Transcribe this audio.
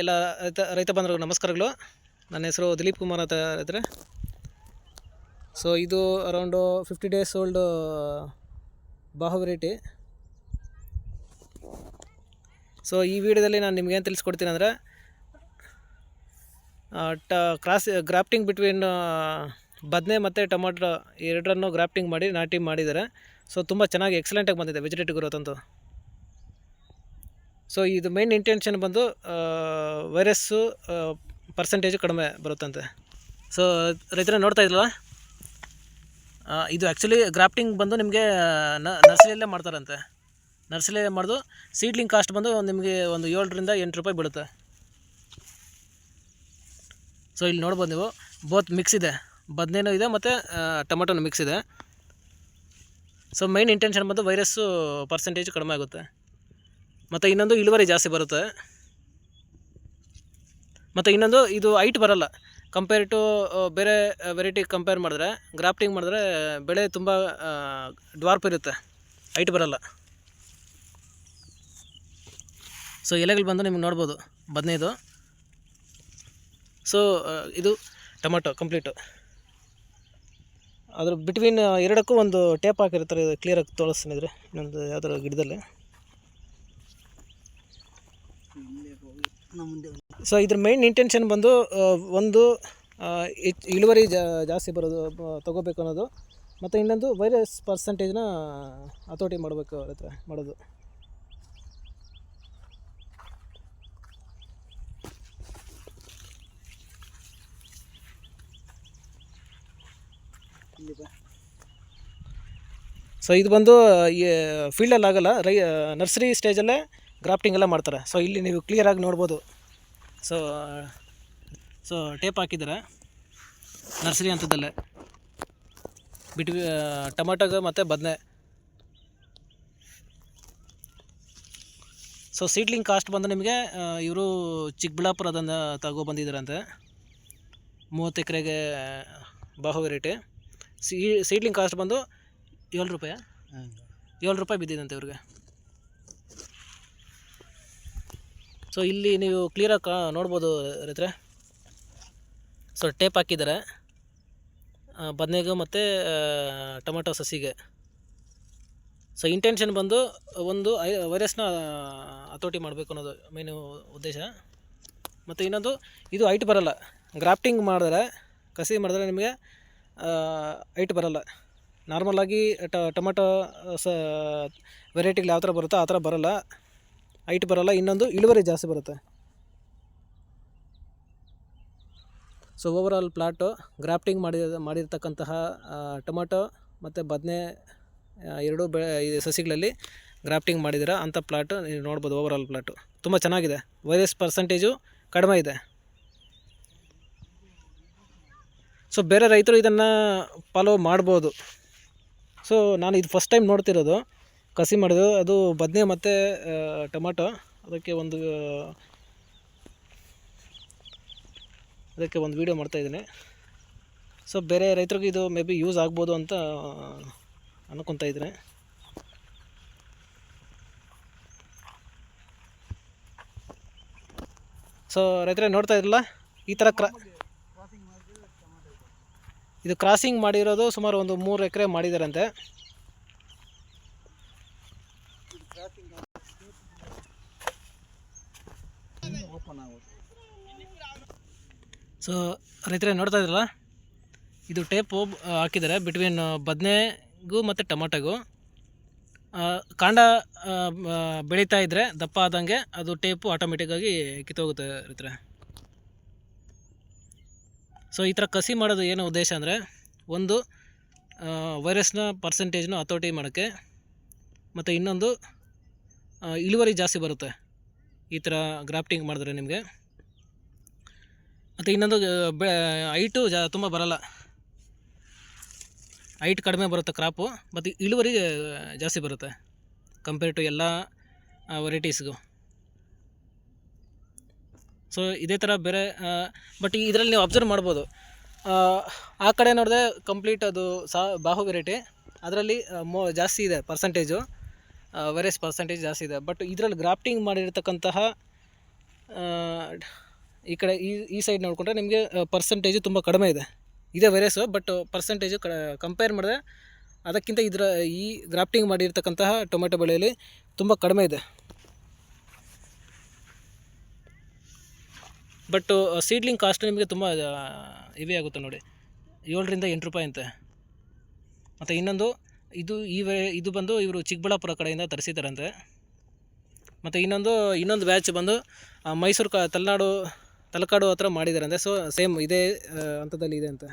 ಎಲ್ಲ ರೈತ ರೈತ ಬಂಧುಗಳು ನಮಸ್ಕಾರಗಳು. ನನ್ನ ಹೆಸರು ದಿಲೀಪ್ ಕುಮಾರ್ ಅಂತ ಇದ್ರೆ ಸೊ ಇದು ಅರೌಂಡು ಫಿಫ್ಟಿ ಡೇಸ್ ಓಲ್ಡು ಬಾಹು ವೆರೈಟಿ ಸೊ ಈ ವಿಡಿಯೋದಲ್ಲಿ ನಾನು ನಿಮ್ಗೇನು ತಿಳಿಸ್ಕೊಡ್ತೀನಿ ಅಂದರೆ ಟ ಕ್ರಾಸ್ ಗ್ರಾಫ್ಟಿಂಗ್ ಬಿಟ್ವೀನ್ ಬದನೆ ಮತ್ತು ಟೊಮಾಟೊ ಎರಡರನ್ನು ಗ್ರಾಫ್ಟಿಂಗ್ ಮಾಡಿ ನಾಟಿ ಮಾಡಿದ್ದಾರೆ. ಸೊ ತುಂಬ ಚೆನ್ನಾಗಿ ಎಕ್ಸಲೆಂಟಾಗಿ ಬಂದಿದೆ ವೆಜಿಟೇಟಿವ್ ಗ್ರೋತ್ ಅಂತೂ. ಸೊ ಇದು ಮೇನ್ ಇಂಟೆನ್ಷನ್ ಬಂದು ವೈರಸ್ಸು ಪರ್ಸೆಂಟೇಜು ಕಡಿಮೆ ಬರುತ್ತಂತೆ. ಸೊ ರೈತರ ನೋಡ್ತಾ ಇದ್ರಲ್ಲ ಇದು ಆ್ಯಕ್ಚುಲಿ ಗ್ರಾಫ್ಟಿಂಗ್ ಬಂದು ನಿಮಗೆ ನರ್ಸರಿಯಲ್ಲೇ ಮಾಡ್ತಾರಂತೆ. ನರ್ಸರಿಯಲ್ಲೇ ಮಾಡಿದು ಸೀಡ್ಲಿಂಗ್ ಕಾಸ್ಟ್ ಬಂದು ನಿಮಗೆ ಒಂದು ಏಳರಿಂದ ಎಂಟು ರೂಪಾಯಿ ಬೀಳುತ್ತೆ ಸೊ ಇಲ್ಲಿ ನೋಡ್ಬೋದು ನೀವು ಬೋತ್ ಮಿಕ್ಸ್ ಇದೆ. ಬದನೇನೂ ಇದೆ ಮತ್ತು ಟೊಮೆಟೊನೂ ಮಿಕ್ಸ್ ಇದೆ. ಸೊ ಮೈನ್ ಇಂಟೆನ್ಷನ್ ಬಂದು ವೈರಸ್ಸು ಪರ್ಸೆಂಟೇಜ್ ಕಡಿಮೆ ಆಗುತ್ತೆ. ಮತ್ತು ಇನ್ನೊಂದು ಇಳುವರಿ ಜಾಸ್ತಿ ಬರುತ್ತೆ. ಮತ್ತು ಇನ್ನೊಂದು ಇದು ಹೈಟ್ ಬರಲ್ಲ. ಕಂಪೇರ್ ಟು ಬೇರೆ ವೆರೈಟಿ ಕಂಪೇರ್ ಮಾಡಿದ್ರೆ ಗ್ರಾಫ್ಟಿಂಗ್ ಮಾಡಿದ್ರೆ, ಬೆಳೆ ತುಂಬ ಡ್ವಾರ್ಪ್ ಇರುತ್ತೆ. ಹೈಟ್ ಬರಲ್ಲ. ಸೊ ಎಲೆಗಳು ಬಂದು ನಿಮ್ಗೆ ನೋಡ್ಬೋದು. ಬದನೇದು. ಸೊ ಇದು ಟೊಮೆಟೊ ಕಂಪ್ಲೀಟು ಅದ್ರ ಬಿಟ್ವೀನ್ ಎರಡಕ್ಕೂ ಒಂದು ಟೇಪ್ ಹಾಕಿರ್ತಾರೆ ಇದು ಕ್ಲಿಯರಾಗಿ ತೋರಿಸ್ತಾನಿದ್ರೆ ಇನ್ನೊಂದು ಯಾವುದಾದ್ರು ಗಿಡದಲ್ಲಿ. ಸೊ ಇದ್ರ ಮೇನ್ ಇಂಟೆನ್ಷನ್ ಬಂದು ಒಂದು ಇಳುವರಿ ಜಾಸ್ತಿ ಬರೋದು ತಗೋಬೇಕು ಅನ್ನೋದು. ಮತ್ತು ಇನ್ನೊಂದು ವೈರಸ್ ಪರ್ಸೆಂಟೇಜ್ನ ಹತೋಟಿ ಮಾಡಬೇಕು ಅವ್ರ ಹತ್ರ, ಮಾಡೋದು. ಸೊ ಇದು ಬಂದು ಫೀಲ್ಡಲ್ಲಿ ಆಗಲ್ಲ. ರೈ ನರ್ಸರಿ ಸ್ಟೇಜಲ್ಲೇ ಗ್ರಾಫ್ಟಿಂಗ್ ಎಲ್ಲ ಮಾಡ್ತಾರೆ. ಸೊ ಇಲ್ಲಿ ನೀವು ಕ್ಲಿಯರಾಗಿ ನೋಡ್ಬೋದು. ಸೊ ಸೊ ಟೇಪ್ ಹಾಕಿದ್ದಾರೆ. ನರ್ಸರಿ ಹಂತದಲ್ಲೇ ಬಿಟ್ವಿ ಟೊಮೆಟೊಗೆ ಮತ್ತು ಬದನೆ. ಸೊ ಸೀಡ್ಲಿಂಗ್ ಕಾಸ್ಟ್ ಬಂದು ನಿಮಗೆ ಇವರು ಚಿಕ್ಕಬಳ್ಳಾಪುರದಿಂದ ತಗೋ ಬಂದಿದ್ದಾರಂತೆ. ಮೂವತ್ತು ಎಕರೆಗೆ ಬಾಹು ವೆರೈಟಿ. ಸೀ ಸೀಡ್ಲಿಂಗ್ ಕಾಸ್ಟ್ ಬಂದು ಏಳು ರೂಪಾಯಿ. ಏಳು ರೂಪಾಯಿ ಬಿದ್ದಿದಂತೆ ಇವ್ರಿಗೆ. ಸೊ ಇಲ್ಲಿ ನೀವು ಕ್ಲಿಯರಾಗಿ ಕಾ, ನೋಡ್ಬೋದು ರೈತರೆ. ಸೊ ಟೇಪ್ ಹಾಕಿದ್ದಾರೆ. ಬದನೆಗೆ ಮತ್ತು ಟೊಮೆಟೊ ಸಸಿಗೆ. ಸೊ ಇಂಟೆನ್ಷನ್ ಬಂದು ಒಂದು ಐ ವೈರಸ್ನ ಹತೋಟಿ ಮಾಡಬೇಕು ಅನ್ನೋದು ಮೇನು ಉದ್ದೇಶ. ಮತ್ತು ಇನ್ನೊಂದು, ಇದು ಹೈಟ್ ಬರಲ್ಲ. ಗ್ರಾಫ್ಟಿಂಗ್ ಮಾಡಿದ್ರೆ, ಕಸಿ ಮಾಡಿದ್ರೆ ನಿಮಗೆ ಹೈಟ್ ಬರಲ್ಲ. ನಾರ್ಮಲಾಗಿ ಟೊಮೆಟೊ ಸ ವೆರೈಟಿಗಳು ಯಾವ ಥರ ಬರುತ್ತೋ ಆ ಥರ ಬರಲ್ಲ. ಹೈಟ್ ಬರಲ್ಲ, ಇನ್ನೊಂದು ಇಳುವರಿ ಜಾಸ್ತಿ ಬರುತ್ತೆ. ಸೊ ಓವರಾಲ್ ಪ್ಲಾಟು ಗ್ರಾಫ್ಟಿಂಗ್ ಮಾಡಿ ಮಾಡಿರ್ತಕ್ಕಂತಹ ಟೊಮೊಟೊ ಮತ್ತು ಬದನೆ ಎರಡೂ ಬೆಳೆ ಸಸಿಗಳಲ್ಲಿ ಗ್ರಾಫ್ಟಿಂಗ್ ಮಾಡಿದ್ದೀರ ಅಂಥ ಪ್ಲಾಟು ನೀವು ನೋಡ್ಬೋದು ಓವರಾಲ್ ಪ್ಲಾಟು ತುಂಬ ಚೆನ್ನಾಗಿದೆ. ವೈರಸ್ ಪರ್ಸೆಂಟೇಜು ಕಡಿಮೆ ಇದೆ. ಸೊ ಬೇರೆ ರೈತರು ಇದನ್ನು ಫಾಲೋ ಮಾಡ್ಬೋದು. ಸೊ ನಾನು ಇದು ಫಸ್ಟ್ ಟೈಮ್ ನೋಡ್ತಿರೋದು. ಕಸಿ ಮಾಡಿದೆ. ಅದು ಬದನೆ ಮತ್ತು ಟೊಮೆಟೊ. ಅದಕ್ಕೆ ಒಂದು ಅದಕ್ಕೆ ಒಂದು ವೀಡಿಯೋ ಮಾಡ್ತಾಯಿದ್ದೀನಿ ಸೊ ಬೇರೆ ರೈತರಿಗೆ ಇದು ಮೇ ಬಿ ಯೂಸ್ ಆಗ್ಬೋದು ಅಂತ ಅನ್ಕೊತಾ ಇದ್ದೀನಿ. ಸೊ ರೈತರೇ ನೋಡ್ತಾ ಇದ್ರಲ್ಲ, ಈ ಥರ ಕ್ರಾ, ಇದು ಕ್ರಾಸಿಂಗ್ ಮಾಡಿರೋದು ಸುಮಾರು ಒಂದು ಮೂರು ಎಕರೆ ಮಾಡಿದಾರಂತೆ. ಸೊ ರೈತರೇ ನೋಡ್ತಾ ಇದ್ರಲ್ಲ? ಇದು ಟೇಪ್ ಹಾಕಿದ್ದಾರೆ ಬಿಟ್ವೀನ್ ಬದನೆಗೂ ಮತ್ತು ಟೊಮೊಟೊಗೂ. ಕಾಂಡ ಬೆಳೀತಾ ಇದ್ದರೆ ದಪ್ಪ ಆದಂಗೆ ಅದು ಟೇಪು ಆಟೋಮೆಟಿಕ್ಕಾಗಿ ಕಿತ್ತೋಗುತ್ತೆ ರೈತರೆ. ಸೊ ಈ ಥರ ಕಸಿ ಮಾಡೋದು ಏನು ಉದ್ದೇಶ ಅಂದರೆ, ಒಂದು ವೈರಸ್ನ ಪರ್ಸೆಂಟೇಜ್ನ ಹತೋಟಿ ಮಾಡೋಕ್ಕೆ, ಮತ್ತು ಇನ್ನೊಂದು ಇಳುವರಿ ಜಾಸ್ತಿ ಬರುತ್ತೆ. ಈ ಥರ ಗ್ರಾಫ್ಟಿಂಗ್ ಮಾಡಿದ್ರೆ ನಿಮಗೆ. ಮತ್ತು ಇನ್ನೊಂದು ಬೆ ಹೈಟು ಜಾ ತುಂಬ ಬರಲ್ಲ. ಹೈಟ್ ಕಡಿಮೆ ಬರುತ್ತೆ ಕ್ರಾಪು ಮತ್ತು ಇಳುವರಿ ಜಾಸ್ತಿ ಬರುತ್ತೆ. ಕಂಪೇರ್ ಟು ಎಲ್ಲ ವೆರೈಟೀಸ್ಗೂ ಸೊ ಇದೇ ಥರ ಬೇರೆ ಬಟ್ ಇದರಲ್ಲಿ ನೀವು ಅಬ್ಸರ್ವ್ ಮಾಡ್ಬೋದು. ಆ, ಆ ಕಡೆ ನೋಡಿದ್ರೆ ಕಂಪ್ಲೀಟ್ ಅದು ಸಾ ಬಾಹು ವೆರೈಟಿ ಅದರಲ್ಲಿ ಮೋ ಜಾಸ್ತಿ ಇದೆ ಪರ್ಸಂಟೇಜು ವೈರಸ್ ಪರ್ಸೆಂಟೇಜ್ ಜಾಸ್ತಿ ಇದೆ. ಬಟ್ ಇದರಲ್ಲಿ ಗ್ರಾಫ್ಟಿಂಗ್ ಮಾಡಿರ್ತಕ್ಕಂತಹ ಈ ಕಡೆ, ಈ ಈ ಸೈಡ್ ನೋಡಿಕೊಂಡ್ರೆ ನಿಮಗೆ ಪರ್ಸೆಂಟೇಜು ತುಂಬ ಕಡಿಮೆ ಇದೆ. ಇದೇ ವೆರೈಸು ಬಟ್ ಪರ್ಸೆಂಟೇಜು ಕಂಪೇರ್ ಮಾಡಿದ್ರೆ ಅದಕ್ಕಿಂತ ಇದರ, ಈ ಗ್ರಾಫ್ಟಿಂಗ್ ಮಾಡಿರ್ತಕ್ಕಂತಹ ಟೊಮೆಟೊ ಬೆಳೆಯಲ್ಲಿ ತುಂಬ ಕಡಿಮೆ ಇದೆ. ಬಟ್ ಸೀಡ್ಲಿಂಗ್ ಕಾಸ್ಟ್ ನಿಮಗೆ ತುಂಬ ಇವೇ ಆಗುತ್ತೆ ನೋಡಿ. ಏಳರಿಂದ ಎಂಟು ರೂಪಾಯಿ ಅಂತೆ. ಮತ್ತು ಇನ್ನೊಂದು ಇದು ಈ ಇದು ಬಂದು ಇವರು ಚಿಕ್ಕಬಳ್ಳಾಪುರ ಕಡೆಯಿಂದ ತರಿಸಿದ್ದಾರಂತೆ. ಮತ್ತು ಇನ್ನೊಂದು ಇನ್ನೊಂದು ಬ್ಯಾಚ್ ಬಂದು ಮೈಸೂರು ಕ, ತಲೆನಾಡು, ತಲಕಾಡು ಹತ್ರ ಮಾಡಿದ್ದಾರಂತೆ. ಸೊ ಸೇಮ್ ಇದೇ ಹಂತದಲ್ಲಿ ಇದೆ ಅಂತ.